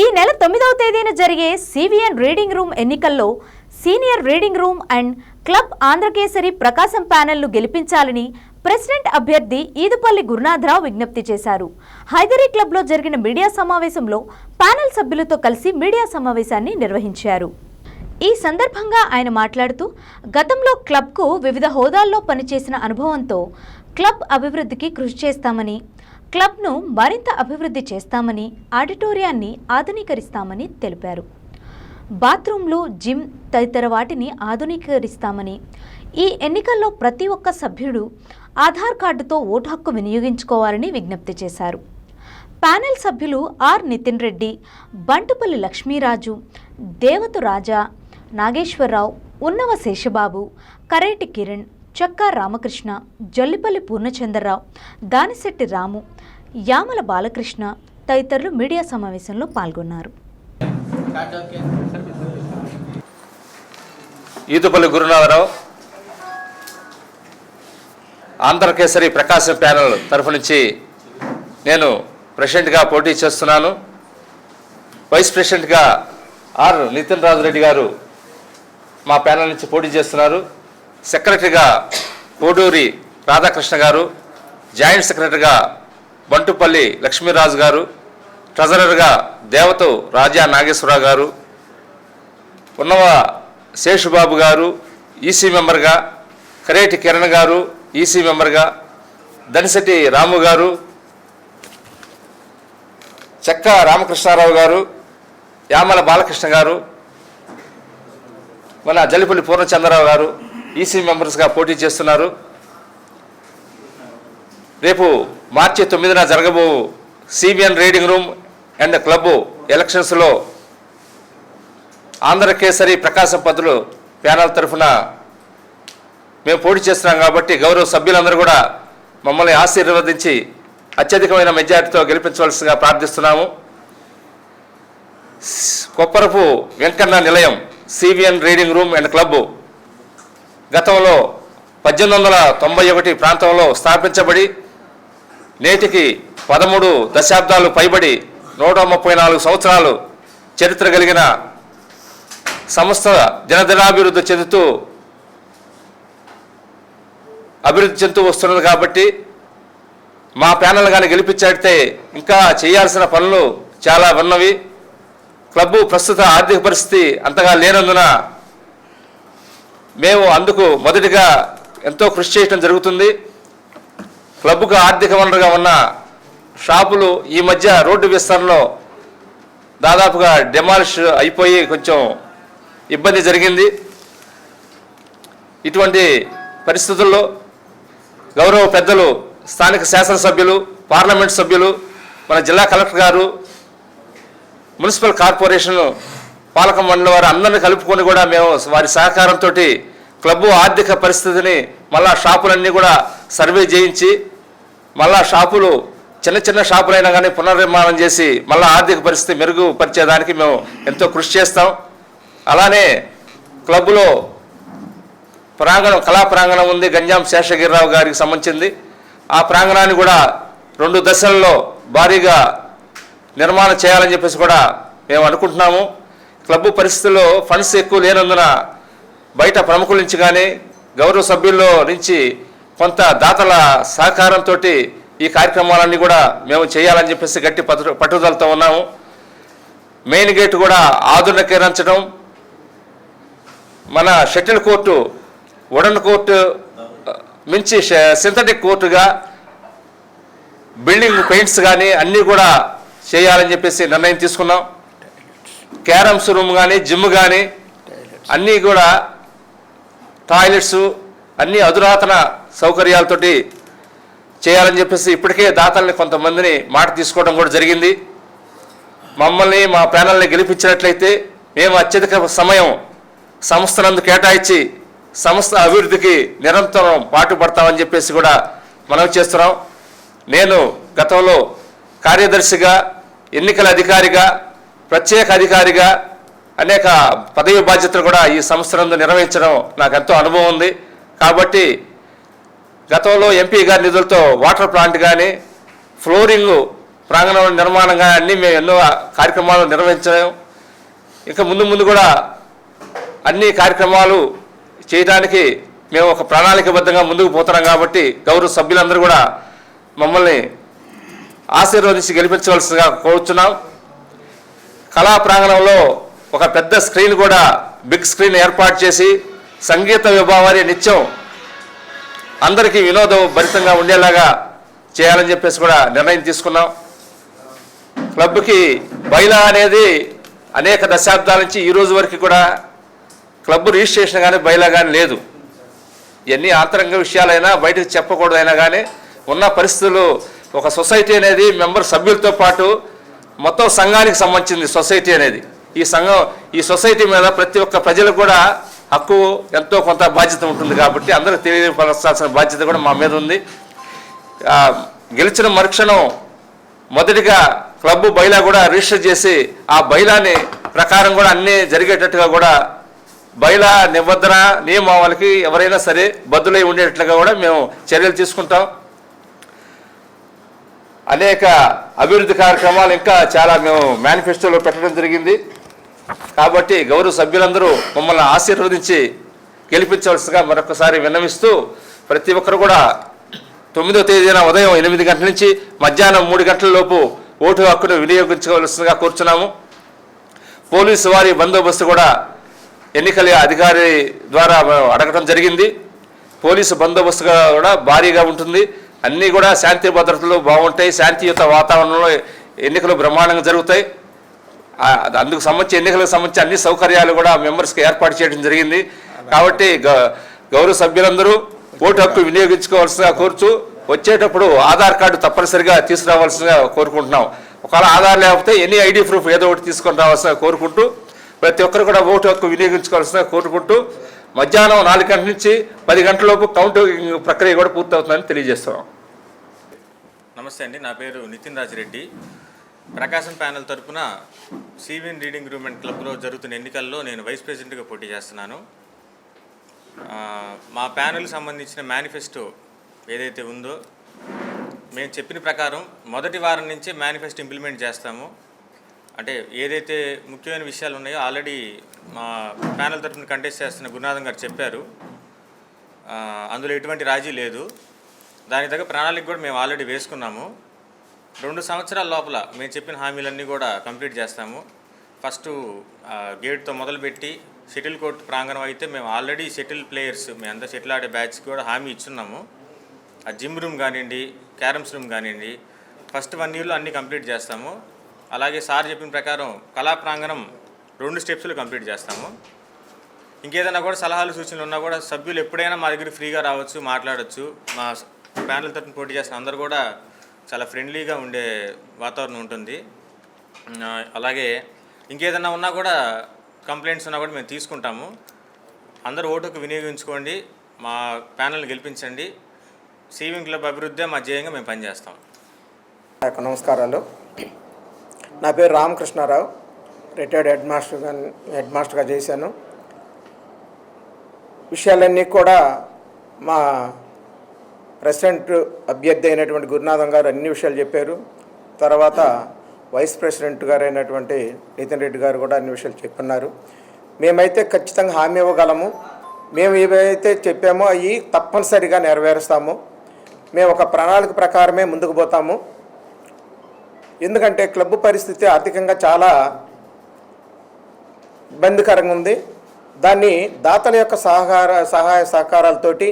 ఈ నెల తొమ్మిదవ తేదీన జరిగే సివిఎన్ రీడింగ్ రూమ్ ఎన్నికల్లో senior reading room and club Andhrakesari Prakasam ప్యానెల్ను గెలిపించాలని ప్రెసిడెంట్ అభ్యర్థి ఈదుపల్లి గురునాథరావు విజ్ఞప్తి చేశారు. హైదరీ క్లబ్లో జరిగిన మీడియా సమావేశంలో ప్యానెల్ సభ్యులతో కలిసి మీడియా సమావేశాన్ని నిర్వహించారు. ఈ సందర్భంగా ఆయన మాట్లాడుతూ గతంలో క్లబ్కు వివిధ హోదాల్లో పనిచేసిన అనుభవంతో క్లబ్ అభివృద్ధికి కృషి చేస్తామని క్లబ్ను మరింత అభివృద్ధి చేస్తామని ఆడిటోరియాన్ని ఆధునీకరిస్తామని తెలిపారు. బాత్రూంలు జిమ్ తదితర వాటిని ఆధునీకరిస్తామని ఈ ఎన్నికల్లో ప్రతి ఒక్క సభ్యుడు ఆధార్ కార్డుతో ఓటు హక్కు వినియోగించుకోవాలని విజ్ఞప్తి చేశారు. ప్యానెల్ సభ్యులు ఆర్ నితిన్ రెడ్డి బంటుపల్లి లక్ష్మీరాజు దేవతు రాజా నాగేశ్వరరావు ఉన్నవ శేషబాబు కరేటి కిరణ్ చక్కా రామకృష్ణ జల్లిపల్లి పూర్ణచంద్రరావు దానిశెట్టి రాము యామల బాలకృష్ణ తదితరులు మీడియా సమావేశంలో పాల్గొన్నారు. ఈదుపల్లి గురునాథరావు ఆంధ్రకేసరి ప్రకాశం ప్యానల్ తరఫు నుంచి నేను ప్రెసిడెంట్గా పోటీ చేస్తున్నాను. వైస్ ప్రెసిడెంట్గా ఆర్ నితిన్ రాజు రెడ్డి గారు మా ప్యానల్ నుంచి పోటీ చేస్తున్నారు. సెక్రటరీగా కోడూరి రాధాకృష్ణ గారు జాయింట్ సెక్రటరీగా బంటుపల్లి లక్ష్మీరాజు గారు ట్రెజరర్గా దేవతో రాజా నాగేశ్వరరావు గారు ఉన్నవ శేషుబాబు గారు ఈసీ మెంబర్గా కరేటి కిరణ్ గారు ఈసీ మెంబర్గా దనిశెట్టి రాము గారు చెక్క రామకృష్ణారావు గారు యామల బాలకృష్ణ గారు మన జల్లిపల్లి పూర్ణచంద్రరావు గారు ఈసీ మెంబర్స్గా పోటీ చేస్తున్నారు. రేపు మార్చి తొమ్మిదిన జరగబో CBN reading room and club ఎలక్షన్స్లో ఆంధ్రకేసరి ప్రకాశం పత్రులు ప్యానల్ తరఫున మేము పోటీ చేస్తున్నాం కాబట్టి గౌరవ సభ్యులందరూ కూడా మమ్మల్ని ఆశీర్వదించి అత్యధికమైన మెజార్టీతో గెలిపించవలసిగా ప్రార్థిస్తున్నాము. Kopparapu Venkanna Nilayam CVN reading room and club గతంలో పద్దెనిమిది వందల తొంభై ఒకటి ప్రాంతంలో స్థాపించబడి నేటికి పదమూడు దశాబ్దాలు పైబడి నూట ముప్పై నాలుగు సంవత్సరాలు చరిత్ర కలిగిన సంస్థ దినదినాభివృద్ధి చెందుతూ అభివృద్ధి చెందుతూ వస్తున్నది కాబట్టి మా ప్యానల్ కానీ గెలిపించాడితే ఇంకా చేయాల్సిన పనులు చాలా ఉన్నవి. క్లబ్బు ప్రస్తుత ఆర్థిక పరిస్థితి అంతగా లేనందున మేము అందుకు మొదటిగా ఎంతో కృషి చేయడం జరుగుతుంది. క్లబ్కు ఆర్థిక వనరుగా ఉన్న షాపులు ఈ మధ్య రోడ్డు విస్తరణలో దాదాపుగా డెమాలిష్ అయిపోయి కొంచెం ఇబ్బంది జరిగింది. ఇటువంటి పరిస్థితుల్లో గౌరవ పెద్దలు స్థానిక శాసనసభ్యులు పార్లమెంట్ సభ్యులు మన జిల్లా కలెక్టర్ గారు మున్సిపల్ కార్పొరేషన్ పాలక మండలి వారు అందరిని కలుపుకొని కూడా మేము వారి సహకారంతో క్లబ్బు ఆర్థిక పరిస్థితిని మళ్ళా షాపులన్నీ కూడా సర్వే చేయించి మళ్ళా షాపులు చిన్న చిన్న షాపులైనా కానీ పునర్నిర్మాణం చేసి మళ్ళా ఆర్థిక పరిస్థితి మెరుగుపరిచేదానికి మేము ఎంతో కృషి చేస్తాం. అలానే క్లబ్లో ప్రాంగణం కళా ప్రాంగణం ఉంది గంజాం శేషగిరిరావు గారికి సంబంధించింది. ఆ ప్రాంగణాన్ని కూడా రెండు దశల్లో భారీగా నిర్మాణం చేయాలని చెప్పేసి కూడా మేము అనుకుంటున్నాము. క్లబ్ పరిస్థితుల్లో ఫండ్స్ ఎక్కువ లేనందున బయట ప్రముఖుల నుంచి కానీ గౌరవ సభ్యుల్లో నుంచి కొంత దాతల సహకారంతో ఈ కార్యక్రమాలన్నీ కూడా మేము చేయాలని చెప్పేసి గట్టి పట్టు పట్టుదలతో ఉన్నాము. మెయిన్ గేట్ కూడా ఆధునికీకరించడం. మన షటిల్ కోర్టు ఉడన్ కోర్టు మించి సింథటిక్ కోర్టుగా బిల్డింగ్ పెయింట్స్ కానీ అన్నీ కూడా చేయాలని చెప్పేసి నిర్ణయం తీసుకున్నాం. క్యారమ్స్ రూమ్ కానీ జిమ్ కానీ అన్నీ కూడా టాయిలెట్స్ అన్ని అధునాతన సౌకర్యాలతోటి చేయాలని చెప్పేసి ఇప్పటికే దాతల్ని కొంతమందిని మాట తీసుకోవడం కూడా జరిగింది. మమ్మల్ని మా ప్యానల్ని గెలిపించినట్లయితే మేము అత్యధిక సమయం సంస్థనందు కేటాయించి సంస్థ అభివృద్ధికి నిరంతరం పాటుపడతామని చెప్పేసి కూడా మనం చేస్తున్నాం. నేను గతంలో కార్యదర్శిగా ఎన్నికల అధికారిగా ప్రత్యేక అధికారిగా అనేక పదవి బాధ్యతలు కూడా ఈ సంస్థలందు నిర్వహించడం నాకు ఎంతో అనుభవం ఉంది. కాబట్టి గతంలో ఎంపీ గారి నిధులతో వాటర్ ప్లాంట్ కానీ ఫ్లోరింగ్ ప్రాంగణం నిర్మాణంగా అన్నీ మేము ఎన్నో కార్యక్రమాలు నిర్వహించాము ఇంకా ముందు ముందు కూడా అన్ని కార్యక్రమాలు చేయడానికి మేము ఒక ప్రణాళికబద్ధంగా ముందుకు పోతున్నాం కాబట్టి గౌరవ సభ్యులందరూ కూడా మమ్మల్ని ఆశీర్వదించి గెలిపించవలసిందిగా కోరుతున్నాం కళా ప్రాంగణంలో ఒక పెద్ద స్క్రీన్ కూడా బిగ్ స్క్రీన్ ఏర్పాటు చేసి సంగీత విభావాన్ని నిత్యం అందరికీ వినోదం భరితంగా ఉండేలాగా చేయాలని చెప్పేసి కూడా నిర్ణయం తీసుకున్నాం. క్లబ్కి బైలా అనేది అనేక దశాబ్దాల నుంచి ఈ రోజు వరకు కూడా క్లబ్ రిజిస్ట్రేషన్ కానీ బైలా కానీ లేదు. ఎన్ని ఆంతరంగ విషయాలైనా బయటకు చెప్పకూడదైనా కానీ ఉన్న పరిస్థితులు ఒక సొసైటీ అనేది మెంబర్ సభ్యులతో పాటు మొత్తం సంఘానికి సంబంధించింది సొసైటీ అనేది. ఈ సంఘం ఈ సొసైటీ మీద ప్రతి ఒక్క ప్రజలకు కూడా హక్కు ఎంతో కొంత బాధ్యత ఉంటుంది కాబట్టి అందరికి తెలియపరచాల్సిన బాధ్యత కూడా మా మీద ఉంది. గెలిచిన మరుక్షణం మొదటిగా క్లబ్ బైలా కూడా రిజిస్టర్ చేసి ఆ బైలాని ప్రకారం కూడా అన్నీ జరిగేటట్టుగా కూడా బైలా నిబంధన నియమావళికి ఎవరైనా సరే బద్దులై ఉండేటట్లుగా కూడా మేము చర్యలు తీసుకుంటాం. అనేక అభివృద్ధి కార్యక్రమాలు ఇంకా చాలా మేము మేనిఫెస్టోలో పెట్టడం జరిగింది. కాబట్టి గౌరవ సభ్యులందరూ మమ్మల్ని ఆశీర్వదించి గెలిపించవలసిగా మరొకసారి విన్నవిస్తూ ప్రతి ఒక్కరు కూడా తొమ్మిదో తేదీన ఉదయం ఎనిమిది గంటల నుంచి మధ్యాహ్నం మూడు గంటల లోపు ఓటు హక్కును వినియోగించవలసిందిగా కోరుచున్నాము. పోలీసు వారి బందోబస్తు కూడా ఎన్నికల అధికారి ద్వారా అడగడం అడగటం జరిగింది. పోలీసు బందోబస్తుగా కూడా భారీగా ఉంటుంది. అన్నీ కూడా శాంతి భద్రతలు బాగుంటాయి. శాంతియుత వాతావరణంలో ఎన్నికలు బ్రహ్మాండంగా జరుగుతాయి. అందుకు సంబంధించి ఎన్నికలకు సంబంధించి అన్ని సౌకర్యాలు కూడా మెంబర్స్కి ఏర్పాటు చేయడం జరిగింది. కాబట్టి గ- గౌరవ సభ్యులందరూ ఓటు హక్కు వినియోగించుకోవాల్సిందిగా కోరుచు వచ్చేటప్పుడు ఆధార్ కార్డు తప్పనిసరిగా తీసుకురావాల్సిందిగా కోరుకుంటున్నాం. ఒకవేళ ఆధార్ లేకపోతే ఎనీ ఐడి ప్రూఫ్ ఏదో ఒకటి తీసుకొని రావాల్సిందిగా కోరుకుంటూ ప్రతి ఒక్కరు కూడా ఓటు హక్కు వినియోగించుకోవాల్సిందిగా కోరుకుంటూ మధ్యాహ్నం నాలుగు గంటల నుంచి పది గంటలలోపు కౌంట్ ప్రక్రియ కూడా పూర్తవుతుందని తెలియజేస్తున్నాం. నమస్తే అండి నా పేరు నితిన్ రాజ్ రెడ్డి ప్రకాశం ప్యానెల్ తరపున సివిఎన్ రీడింగ్ రూమ్ అండ్ క్లబ్లో జరుగుతున్న ఎన్నికల్లో నేను వైస్ ప్రెసిడెంట్గా పోటీ చేస్తున్నాను. మా ప్యానెల్కి సంబంధించిన మేనిఫెస్టో ఏదైతే ఉందో మేము చెప్పిన ప్రకారం మొదటి వారం నుంచే మేనిఫెస్టో ఇంప్లిమెంట్ చేస్తాము. అంటే ఏదైతే ముఖ్యమైన విషయాలు ఉన్నాయో ఆల్రెడీ మా ప్యానల్ తరఫున కంటెస్ట్ చేస్తున్న గురునాథం గారు చెప్పారు. అందులో ఎటువంటి రాజీ లేదు. దాని తగ్గ ప్రణాళిక కూడా మేము ఆల్రెడీ వేసుకున్నాము. రెండు సంవత్సరాల లోపల మేము చెప్పిన హామీలన్నీ కూడా కంప్లీట్ చేస్తాము. ఫస్ట్ గేట్తో మొదలుపెట్టి షటిల్ కోర్ట్ ప్రాంగణం అయితే మేము ఆల్రెడీ షటిల్ ప్లేయర్స్ మేము అంతా షటిల్ ఆడే బ్యాచ్కి కూడా హామీ ఇచ్చున్నాము. ఆ జిమ్ రూమ్ కానివ్వండి క్యారమ్స్ రూమ్ కానివ్వండి ఫస్ట్ వన్ ఇయర్లో అన్నీ కంప్లీట్ చేస్తాము. అలాగే సార్ చెప్పిన ప్రకారం కళా ప్రాంగణం రెండు స్టెప్స్లో కంప్లీట్ చేస్తాము. ఇంకేదైనా కూడా సలహాలు సూచనలు ఉన్నా కూడా సభ్యులు ఎప్పుడైనా మా దగ్గర ఫ్రీగా రావచ్చు మాట్లాడవచ్చు మా ప్యానల్ తరఫున పోటీ చేసిన అందరూ కూడా చాలా ఫ్రెండ్లీగా ఉండే వాతావరణం ఉంటుంది. అలాగే ఇంకేదైనా ఉన్నా కూడా కంప్లైంట్స్ ఉన్నా కూడా మేము తీసుకుంటాము. అందరూ ఓటుకు వినియోగించుకోండి మా ప్యానల్ని గెలిపించండి. సీవింగ్ క్లబ్ అభివృద్ధి మా జయంగా మేము పనిచేస్తాం. నమస్కారాలు. నా పేరు రామకృష్ణారావు రిటైర్డ్ హెడ్ మాస్టర్గా హెడ్ మాస్టర్గా చేశాను. విషయాలన్నీ కూడా మా ప్రెసిడెంట్ అభ్యర్థి అయినటువంటి గురునాథం గారు అన్ని విషయాలు చెప్పారు. తర్వాత వైస్ ప్రెసిడెంట్ గారు అయినటువంటి నితిన్ రెడ్డి గారు కూడా అన్ని విషయాలు చెప్పున్నారు. మేమైతే ఖచ్చితంగా హామీ ఇవ్వగలము. మేము ఏవైతే చెప్పామో అవి తప్పనిసరిగా నెరవేరుస్తాము. మేము ఒక ప్రణాళిక ప్రకారమే ముందుకు పోతాము. ఎందుకంటే క్లబ్ పరిస్థితి ఆర్థికంగా చాలా ఇబ్బందికరంగా ఉంది. దాన్ని దాతల యొక్క సహకార సహాయ సహకారాలతోటి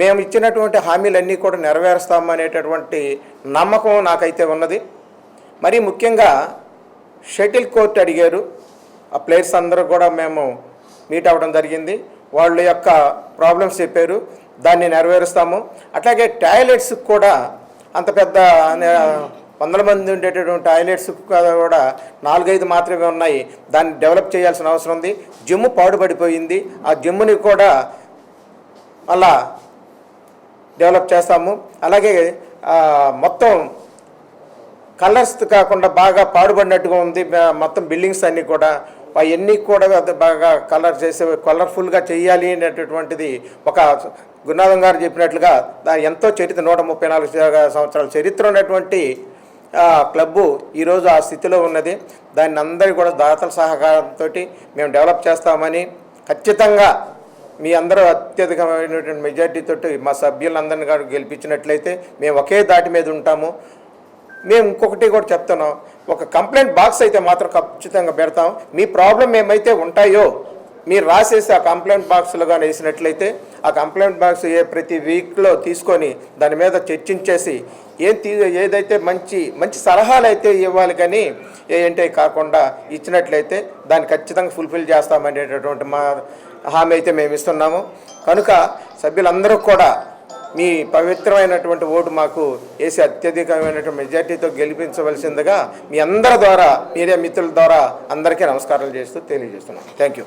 మేము ఇచ్చినటువంటి హామీలన్నీ కూడా నెరవేరుస్తాము అనేటటువంటి నమ్మకం నాకైతే ఉన్నది. మరి ముఖ్యంగా షటిల్ కోర్ట్ అడిగారు. ఆ ప్లేయర్స్ అందరూ కూడా మేము మీట్ అవ్వడం జరిగింది. వాళ్ళ యొక్క ప్రాబ్లమ్స్ చెప్పారు. దాన్ని నెరవేరుస్తాము. అట్లాగే టాయిలెట్స్ కూడా అంత పెద్ద వందల మంది ఉండేటటువంటి టాయిలెట్స్ కూడా నాలుగైదు మాత్రమే ఉన్నాయి. దాన్ని డెవలప్ చేయాల్సిన అవసరం ఉంది. జిమ్ పాడుపడిపోయింది. ఆ జిమ్ని కూడా మళ్ళా డెవలప్ చేస్తాము. అలాగే మొత్తం కలర్స్ కాకుండా బాగా పాడుపడినట్టుగా ఉంది. మొత్తం బిల్డింగ్స్ అన్నీ కూడా. అవన్నీ కూడా బాగా కలర్ చేసే కలర్ఫుల్గా చేయాలి అనేటటువంటిది ఒక గురునాథం గారు చెప్పినట్లుగా దాని ఎంతో చరిత్ర నూట ముప్పై నాలుగు సంవత్సరాల చరిత్ర ఉన్నటువంటి క్లబ్బు ఈరోజు ఆ స్థితిలో ఉన్నది. దాన్ని అందరి కూడా దాతల సహకారంతో మేము డెవలప్ చేస్తామని ఖచ్చితంగా మీ అందరూ అత్యధికమైనటువంటి మెజార్టీతో మా సభ్యులందరినీ కూడా గెలిపించినట్లయితే మేము ఒకే దాటి మీద ఉంటాము. మేము ఇంకొకటి కూడా చెప్తున్నాం. ఒక కంప్లైంట్ బాక్స్ అయితే మాత్రం ఖచ్చితంగా పెడతాం. మీ ప్రాబ్లం ఏమైతే ఉంటాయో మీరు రాసేసి ఆ కంప్లైంట్ బాక్స్లో కానీ వేసినట్లయితే ఆ కంప్లైంట్ బాక్స్ ఏ ప్రతి వీక్లో తీసుకొని దాని మీద చర్చించేసి ఏం తీ ఏదైతే మంచి మంచి సలహాలు అయితే ఇవ్వాలి కానీ ఏంటే కాకుండా ఇచ్చినట్లయితే దాన్ని ఖచ్చితంగా ఫుల్ఫిల్ చేస్తామనేటటువంటి మా హామీ అయితే మేము ఇస్తున్నాము. కనుక సభ్యులందరూ కూడా మీ పవిత్రమైనటువంటి ఓటు మాకు వేసి అత్యధికమైనటువంటి మెజార్టీతో గెలిపించవలసిందిగా మీ అందరి ద్వారా మీడియా మిత్రుల ద్వారా అందరికీ నమస్కారాలు చేస్తూ తెలియజేస్తున్నాం. Thank you